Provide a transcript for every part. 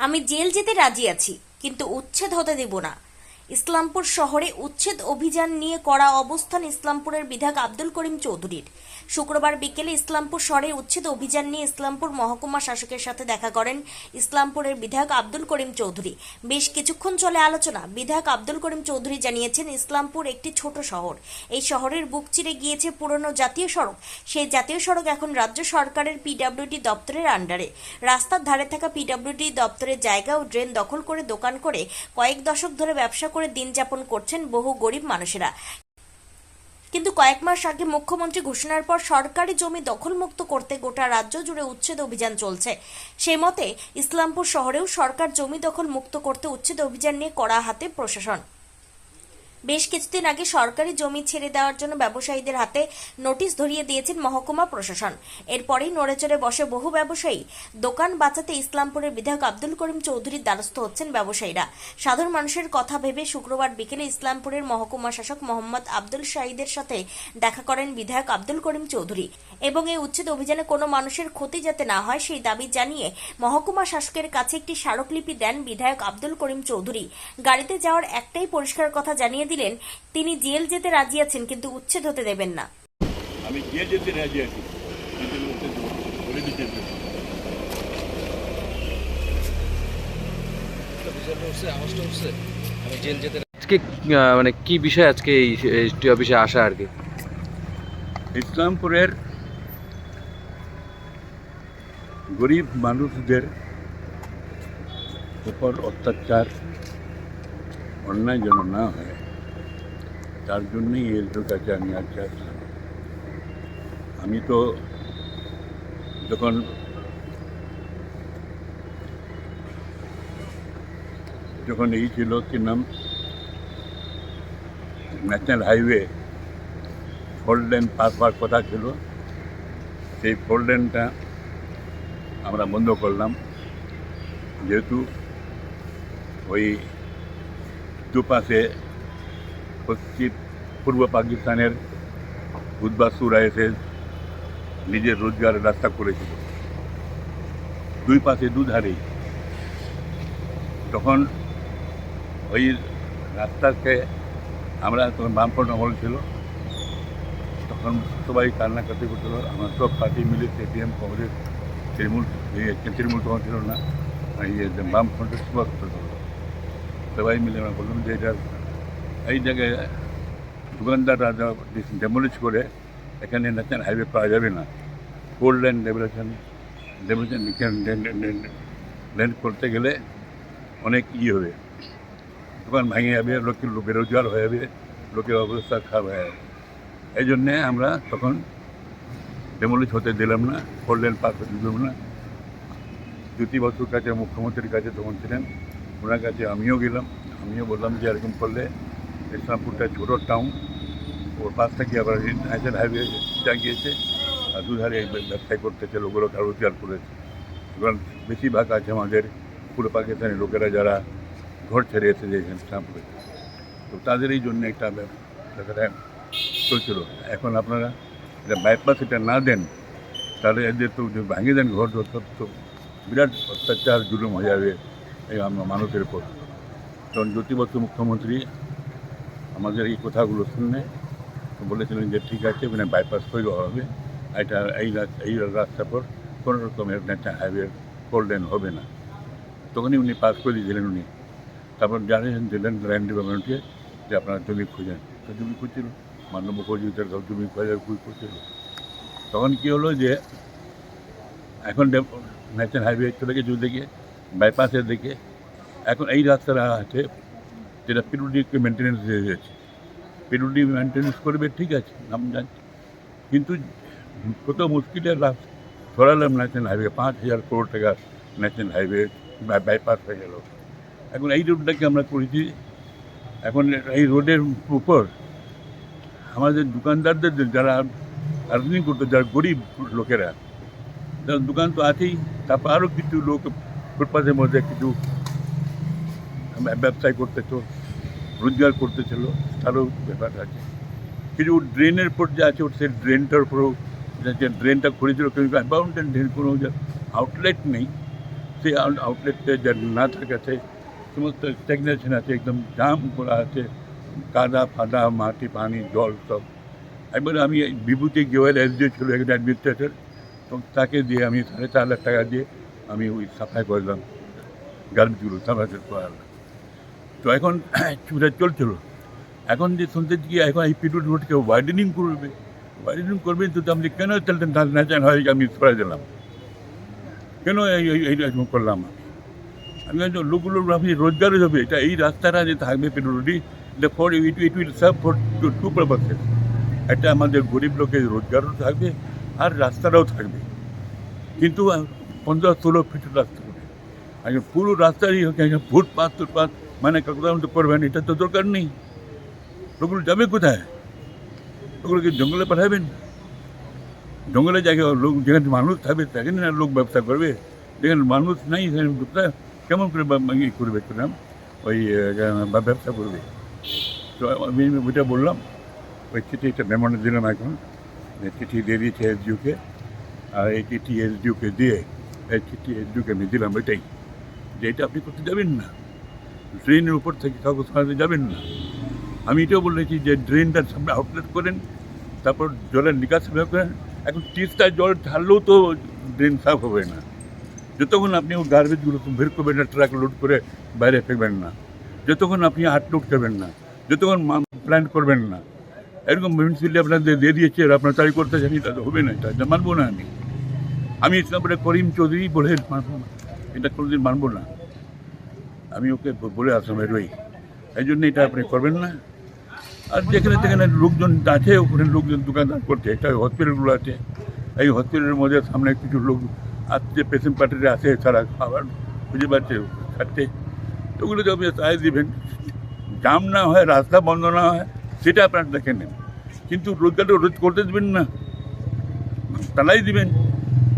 আমি জেল যেতে রাজি আছি কিন্তু উচ্ছেদ হতে দেব না। ইসলামপুর শহরে উচ্ছেদ অভিযান নিয়ে করা অবস্থান ইসলামপুরের বিধায়ক আব্দুল করিম চৌধুরীর। শুক্রবার বিকেলে ইসলামপুর শহরে উচ্ছেদ অভিযান নিয়ে ইসলামপুর মহকুমা শাসকের সাথে দেখা করেন ইসলামপুরের বিধায়ক আব্দুল করিম চৌধুরী। বেশ কিছুক্ষণ চলে আলোচনা, বিধায়ক আব্দুল করিম চৌধুরী জানিয়েছেন, ইসলামপুর একটি ছোট শহর। এই শহরের বুক চিরে গিয়েছে পুরনো জাতীয় সড়ক। সেই জাতীয় সড়ক এখন রাজ্য সরকারের পিডব্লিউডি দপ্তরের আন্ডারে। রাস্তার ধারে থাকা পিডব্লিউডি দপ্তরের জায়গা ও ড্রেন দখল করে দোকান করে কয়েক দশক ধরে ব্যবসা করে দিন যাপন করছেন বহু গরিব মানুষেরা। কিন্তু কয়েক মাস আগে মুখ্যমন্ত্রী ঘোষণার পর সরকারি জমি দখলমুক্ত করতে গোটা রাজ্য জুড়ে উচ্ছেদ অভিযান চলছে। সেই মতে ইসলামপুর শহরেও সরকার জমি দখল মুক্ত করতে উচ্ছেদ অভিযান নিয়ে কড়া হাতে প্রশাসন। বেশ কিছুদিন আগে সরকারি জমি ছেড়ে দেওয়ার জন্য ব্যবসায়ীদের হাতে নোটিশ ধরিয়ে দিয়েছেন মহকুমা প্রশাসন। এরপরেই নড়েচড়ে বসে বহু ব্যবসায়ী। দোকান বাঁচাতে ইসলামপুরের বিধায়ক আব্দুল করিম চৌধুরীর দ্বারস্থ হচ্ছেন ব্যবসায়ীরা। সাধারণ মানুষের কথা ভেবে শুক্রবার বিকেলে ইসলামপুরের মহকুমা শাসক মোহাম্মদ আব্দুল শাহিদের সাথে দেখা করেন বিধায়ক আব্দুল করিম চৌধুরী। এবং এই উচ্ছেদ অভিযানে কোনো মানুষের ক্ষতি যাতে না হয় সেই দাবি জানিয়ে মহকুমা শাসকের কাছে একটি স্মারকলিপি দেন বিধায়ক আব্দুল করিম চৌধুরী। গাড়িতে যাওয়ার একটাই পরিষ্কার কথা জানিয়ে দিলেন তিনি জেল যেতে রাজি আছেন কিন্তু উচ্ছেদ হতে দেবেন না। আমি গিয়ে যেতে রাজি আছি। জেল আজকে মানে কি বিষয় আজকে এই এসটি অফিসে আসা আর কি? ইসলামপুরের গরিব মানুষদের উপর অত্যাচার অন্যায় যেন না হয় তার জন্যই এর কাছে আমি আজকে আসলাম আমি তো যখন যখন এই ছিল কি নাম? National highway, four lane pass হওয়ার কথা ছিল। সেই ফোর লেনটা আমরা বন্ধ করলাম। যেহেতু ওই দুপাশে পশ্চিম পূর্ব পাকিস্তানের উদ্বাসুরা এসে নিজের রোজগারের রাস্তা করেছিল। দুই পাশে দুধারেই। তখন ওই রাস্তাকে আমরা তখন বামফ্রন্ট আমল ছিল। তখন সবাই কান্নাকাটি করছিল। আমরা সব পার্টি মিলে সিপিএম কংগ্রেস, তৃণমূল তৃণমূল তখন ছিল না এই যে বামফ্রন্টের সভা সবাই মিলে আমরা বললাম যে এটা এই জায়গায় দোকানদাররা ডেমোলিশ করে এখানে ন্যাশনাল হাইওয়ে পাওয়া যাবে না। ফোর লেন ডেভেলেশন ডেভেলেশন লেন করতে গেলে অনেক ই হবে। দোকান ভেঙে যাবে লোকের বেরোজগার হয়ে যাবে, লোকের অবস্থা খারাপ হয়ে যাবে। এই জন্যে আমরা তখন ডেমোলিশ হতে দিলাম না ফোর লেন পাস হতে দিলাম না। জ্যোতি বসুর কাছে, মুখ্যমন্ত্রীর কাছে তখন ছিলেন, ওনার কাছে আমিও গেলাম, আমিও বললাম যে এরকম করলে ইসলামপুরটা ছোটো টাউন ওর পাশ থেকে আবার ন্যাশনাল হাইওয়ে জাগিয়েছে, আর দুধারে ব্যবসায় করতেছে লোকেরা রোজগার করেছে। এবার বেশিরভাগ আছে আমাদের পুরো পাকিস্তানি লোকেরা যারা ঘর ছেড়ে এসেছে এখানে ইসলামপুরে তো তাদের এই জন্য একটা ব্যাপারটা চলছিল। এখন আপনারা এটা বাইপাস এটা না দেন, তাহলে এদের তো ভাঙিয়ে দেন ঘর দর তো বিরাট অত্যাচার, জুলুম হয়ে যাবে এই আমরা মানুষের উপর। কারণ জ্যোতি মুখ্যমন্ত্রী আমাদের এই কথাগুলো শুনে বলেছিলেন যে, ঠিক আছে মানে বাইপাস তৈরি হবে। এটা এই এই রাস্তার পর কোনো রকমের ন্যাশনাল হাইওয়ে ফোর লেন হবে না। তখনই উনি পাস করে দিয়েছিলেন উনি। তারপর জানিয়েছেন, দিলেন ল্যান্ড ডিপার্টমেন্টকে যে আপনারা জমি খুঁজেন। তো জমি খুঁজছিল। মানব মুখর্জিদের সব জমি খোঁজার খুঁজ করছিল। তখন কী হলো যে, এখন ন্যাশনাল হাইওয়ে চলে গেছে ওদিকে বাইপাসের দিকে। এখন এই রাস্তাটা আছে যেটা পিরুডিকে মেনটেন্যান্স দিয়ে গেছে। পিরুডি মেনটেন্যান্স করবে, ঠিক আছে নাম জানছি। কিন্তু কত মুশকিলের রাস্তা। সরালাম ন্যাশনাল হাইওয়ে পাঁচ হাজার করোড় টাকা ন্যাশনাল হাইওয়ে বাইপাস হয়ে গেল। এখন এই রোডটাকে আমরা করেছি? এখন এই রোডের উপর আমাদের দোকানদারদের যারা আর্নিং করতো, যারা গরিব লোকেরা তার দোকান তো আছেই। তারপর আরও কিছু লোক ফুটপাথের মধ্যে কিছু ব্যবসায় করতেছো রোজগার করতেছিল, তারও ব্যাপার আছে। কিছু ড্রেনের উপর যে আছে সেই ড্রেনটার উপরেও যে ড্রেনটা করেছিল কিন্তু অ্যাবাউন্টেন ড্রেন, কোনো আউটলেট নেই, সেই আউটলেটে যা না থাকাতে সমস্ত স্ট্যাগনেশন আছে, একদম জাম করা আছে, কাদা, ফাদা, মাটি, পানি, জল সব। একবার আমি বিভূতি গোয়েল এসডিও ছিল একজন অ্যাডমিনিস্ট্রেটর তো তাকে দিয়ে আমি সাড়ে চার লাখ টাকা দিয়ে আমি ওই সাফাই করলাম। গার্মেন্টসগুলো সাফাই করালাম তো এখন চুরা চলছিল। এখন যে শুনতে কি এখন এই পিটুট রোডকে ওয়াইডেনিং করবে। ওয়াইডেনিং করবে তো আপনি কেন চলতেন তার ন্যাচার হয় আমি সরাই দিলাম। কেন এই করলাম? আমি লোকগুলো আপনি রোজগারও হবে, এটা এই রাস্তাটা যে থাকবে পেট্রোলটি এটা for it it will serve for two purposes একটা আমাদের গরিব লোকের রোজগারও থাকবে আর রাস্তাটাও থাকবে। কিন্তু পনেরো ষোলো ফিট রাস্তা। করে আগে পুরো রাস্তারই একটা ফুটপাথ টুটপাথ মানে তো করবেন এটা তো দরকার নেই লোকগুলো যাবে কোথায় ওগুলোকে জঙ্গলে পাঠাবেন জঙ্গলে জায়গায় লোক যেখানে মানুষ থাকবে সেখানে না লোক ব্যবসা করবে যেখানে মানুষ নাই সেখানে ব্যবসা কেমন করে ইয়ে করবে কিরাম ওই ব্যবসা করবে তো আমি ওইটা বললাম ওই চিঠিটা মেমোনে দিলাম এখন চিঠি দিয়ে দিয়েছে এসডিউকে আর এই চিঠি এসডিউকে দিয়ে এই চিঠি এসডিউকে আমি দিলাম ওইটাই যে এটা আপনি করতে যাবেন না ট্রেনের উপর থেকে কাগজ সরাতে যাবেন না। আমি এটাও বলেছি যে ড্রেনটার সামনে আউটলেট করেন, তারপর জলের নিকাশ করেন। এখন তিস্তায় জল ঢাললেও তো ড্রেন সাফ হবে না। যতক্ষণ আপনি ওই গার্বেজগুলো বের করবেন না, ট্রাক লোড করে বাইরে ফেলবেন না। যতক্ষণ আপনি হাট লোড করবেন না, যতক্ষণ প্ল্যান করবেন না। এরকম মিউনিসিপ্যালিটি আপনাদের দিয়ে দিয়েছে, আর আপনার তাই করতে জানি তা তো হবে না, এটা মানবো না আমি। আমি ইসলামপুরে করিম চৌধুরী বলে এটা কোনোদিন মানবো না। আমি ওকে বলে আসলাম এরই এই জন্য এটা আপনি করবেন না। আর যেখানে যেখানে লোকজন আছে ওখানে লোকজন দোকানদার করছে এটা হসপিটালগুলো আছে। এই হসপিটালের মধ্যে সামনে কিছু লোক আসছে পেশেন্ট পার্টিতে আসে তারা খাবার খুঁজে পাচ্ছে খাচ্ছে। তো ওগুলো তো আপনি তাই দিবেন। জাম না হয় রাস্তা বন্ধ না হয় সেটা আপনার দেখে নেন। কিন্তু রোজগারটা রোজ করতে দেবেন না। তালাই দিবেন।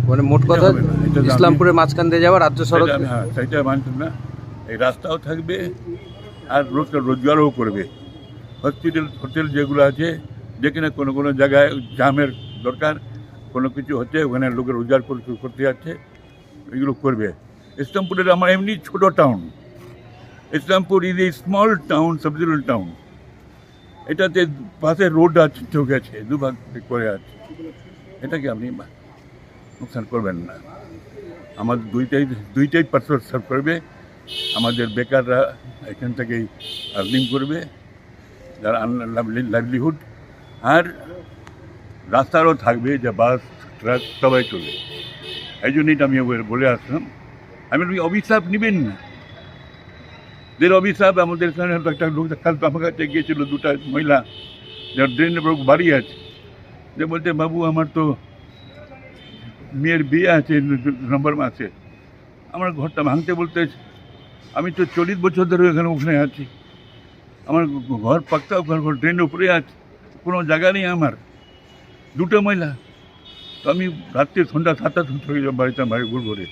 মানে মোট কথা ইসলামপুরের মাঝখান দিয়ে যাওয়া রাজ্য সড়ক হ্যাঁ সেটা মানছেন না। এই রাস্তাও থাকবে আর লোকটা রোজগারও করবে। হসপিটাল, হোটেল যেগুলো আছে, যেখানে কোনো কোনো জায়গায় জামের দরকার, কোনো কিছু হচ্ছে, ওখানে লোকের রোজগার করতে- যাচ্ছে, এগুলো করবে। ইসলামপুরের আমার এমনি ছোট town Islampur is a small town subdural town এটাতে পাশে রোড আছে চোখ আছে, দুভাগ করে আছে। এটাকে আপনি নুকসান করবেন না। আমার দুইটাই দুইটাই পার্সোনাল সার্ভ করবে। আমাদের বেকাররা এখান থেকেই আর্নিং করবে যারা লাইভলিহুড আর রাস্তারও থাকবে যে বাস ট্রাক সবাই চলবে এই জন্যই আমি বলে আসলাম। আমি বলি, অভিশাপ নেবেন না। দের অভিশাপ আমাদের এখানে একটা লোক কাল আমার কাছে গিয়েছিল দুটা মহিলা যার উপর বাড়ি আছে। যে বলতে বাবু আমার তো মেয়ের বিয়ে আছে নভেম্বর মাসে। আমার ঘরটা ভাঙতে বলতে আমি তো চল্লিশ বছর ধরে এখানে ওখানে আছি। আমার ঘর পাক্কা ঘর ঘর ট্রেনের উপরে আছে, কোনো জায়গা নেই আমার। দুটো মহিলা। তো আমি রাত্রে সন্ধ্যা সাতটা চলে যাব বাড়িতে বাড়ি ঘুরঘুরে।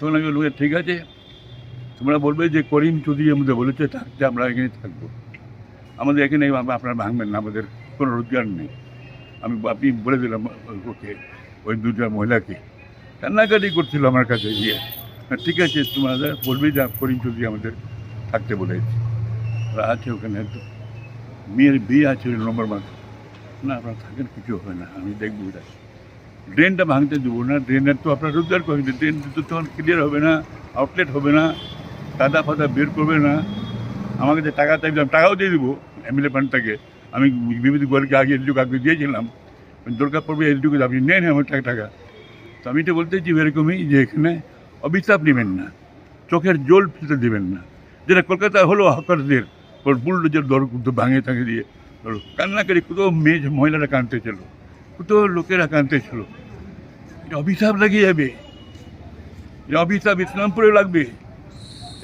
তখন আমি বলব ঠিক আছে, তোমরা বলবে যে করিম চৌধুরী আমাদের বলেছে থাকতে আমরা এখানে থাকব। আমাদের এখানে আপ- আপনারা ভাঙবেন না, আমাদের কোনো রোজগার নেই। আমি আপনি বলে দিলাম ওকে, ওই দুটা মহিলাকে। কান্নাকাটি করছিল আমার কাছে গিয়ে। ঠিক আছে, তোমাদের বলবে যা করিম চৌধুরী আমাদের থাকতে বলেছে আছে ওখানে তো মেয়ের বিয়ে আছে নম্বর মাস না, আপনারা থাকেন, কিছু হবে না, আমি দেখব এটা ড্রেনটা ভাঙতে দেবো না, ড্রেনের তো আপনার রোজগার করেন ড্রেন তো তখন ক্লিয়ার হবে না আউটলেট হবে না, কাদা ফাদা বের করবে না। আমাকে যে টাকা চাইলাম টাকাও দিয়ে দেবো এমএলএ ফান্ড থেকে আমি বিভূতি গোয়ালকে আগে এলডিও আগে দিয়েছিলাম। দরকার পড়বে এলডিওকে, আপনি নেন আমার টাকা টাকা। তো আমি তো বলতে চাই এরকমই যে এখানে অভিশাপ নেবেন না। চোখের জল ফেলতে দেবেন না। যেটা কলকাতা হলো হকারদের বুলডোজের দর কিন্তু ভাঙে থাকে দিয়ে কান্নাকারি কত মেয়ে মহিলারা কাঁদতেছিল কত লোকেরা কাঁদতেছিল এটা অভিশাপ লাগিয়ে যাবে। এটা অভিশাপ ইসলামপুরে লাগবে।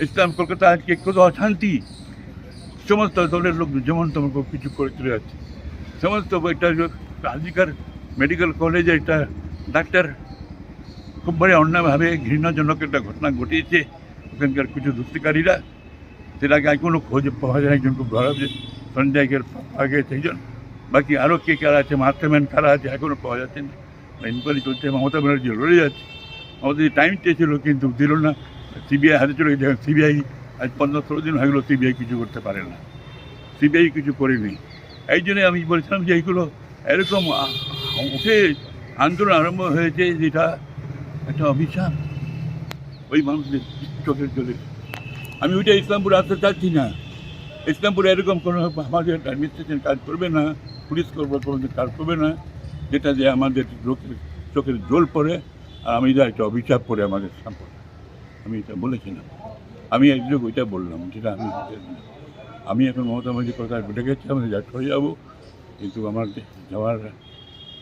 ইসলাম কলকাতা আজকে কত অশান্তি। সমস্ত দলের লোক যেমন তেমন কিছু করে চলে যাচ্ছে। সমস্ত একটা আজিকার মেডিকেল কলেজে একটা ডাক্তার বড় অন্যায়ভাবে ঘৃণাজনক একটা ঘটনা ঘটিয়েছে। ওখানকার কিছু দুষ্টিকারীরা সেটাকে কোনো খোঁজ পাওয়া যায় একজন খুব ধরা যে সঞ্জয়কে পাওয়া গেছে সেইজন। বাকি আরও কে কারা আছে, মাস্টারম্যান কারা আছে এখনও পাওয়া যাচ্ছে না। ইনকোয়ারি চলছে মমতা ব্যানার্জি লড়ে যাচ্ছে আমাদের টাইম চেয়েছিল কিন্তু দিল না। সিবিআই হাতে চলে গেছে সিবিআই আজ পনেরো ষোলো দিন হয়ে গেলো সিবিআই কিছু করতে পারে না। সিবিআই কিছু করেনি। এই জন্যে আমি বলছিলাম যে এইগুলো এরকম উঠে আন্দোলন আরম্ভ হয়েছে, যেটা একটা অভিশাপ। ওই মানুষদের চোখের জলে। আমি ওইটা ইসলামপুর আসতে চাচ্ছি না। ইসলামপুরে এরকম কোনো আমাদের অ্যাডমিনিস্ট্রেশন কাজ করবে না, পুলিশ করব, কোনো কাজ করবে না, যেটা যে আমাদের লোকের চোখের জল পড়ে, আর আমি যা একটা অভিশাপ পড়ে আমাদের সম্পর্কে আমি এটা বলেছিলাম। আমি একযোগ ওইটা বললাম, যেটা আমি আমি এখন মমতা মাঝি কথা বেটে গেছি, আমি যা হয়ে যাব, কিন্তু আমার যাওয়ার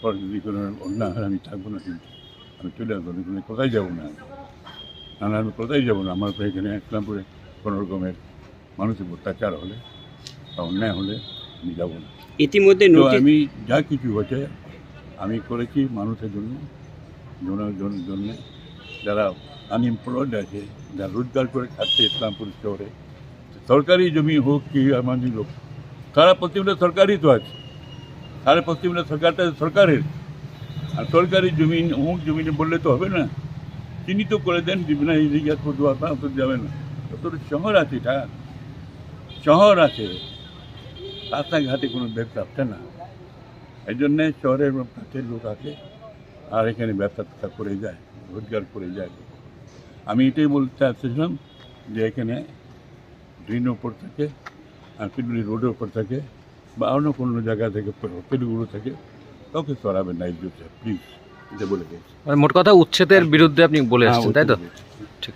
পর যদি কোনো অন্যায় আমি থাকব না কিন্তু। আমি চলে আসব আমি কোথায় যাব না। না না আমি কোথায় যাব না? আমার তো এখানে ইসলামপুরে কোনো রকমের মানুষের অত্যাচার হলে বা অন্যায় হলে আমি যাব না। ইতিমধ্যে আমি যা কিছু হয়েছে আমি করেছি মানুষের জন্য জনের জন্য। যারা আনএমপ্লয়েড আছে যারা রোজগার করে খাচ্ছে ইসলামপুর শহরে সরকারি জমি হোক কি আমাদের লোক সারা পশ্চিমবঙ্গে সরকারই তো আছে। সারা পশ্চিমবঙ্গে সরকারটা সরকারের। আর সরকারি জমিন, অমুক জমিনে বললে তো হবে না। তিনি তো করে দেন দিবে না এই জায়গা করব আপনার তো যাবে না। যত শহর আছে, এটা শহর আছে, রাস্তাঘাটে কোনো ব্যবসা না। এই জন্যে শহরের কাছের লোক আছে, আর এখানে ব্যবসা করে যায়, রোজগার করে যায়। আমি এটাই বলতে চাচ্ছিলাম যে এখানে ড্রেন ওপর থেকে, আর পিডুলি রোডের ওপর থেকে, বা অন্য কোনো জায়গা থেকে হোটেলগুলো থেকে কাউকে সরাবেন না এই প্লিজ এটা বলে গেছি মানে মোট কথা উচ্ছেদের বিরুদ্ধে আপনি বলে আসছেন এসেছেন তাই তো? ঠিক।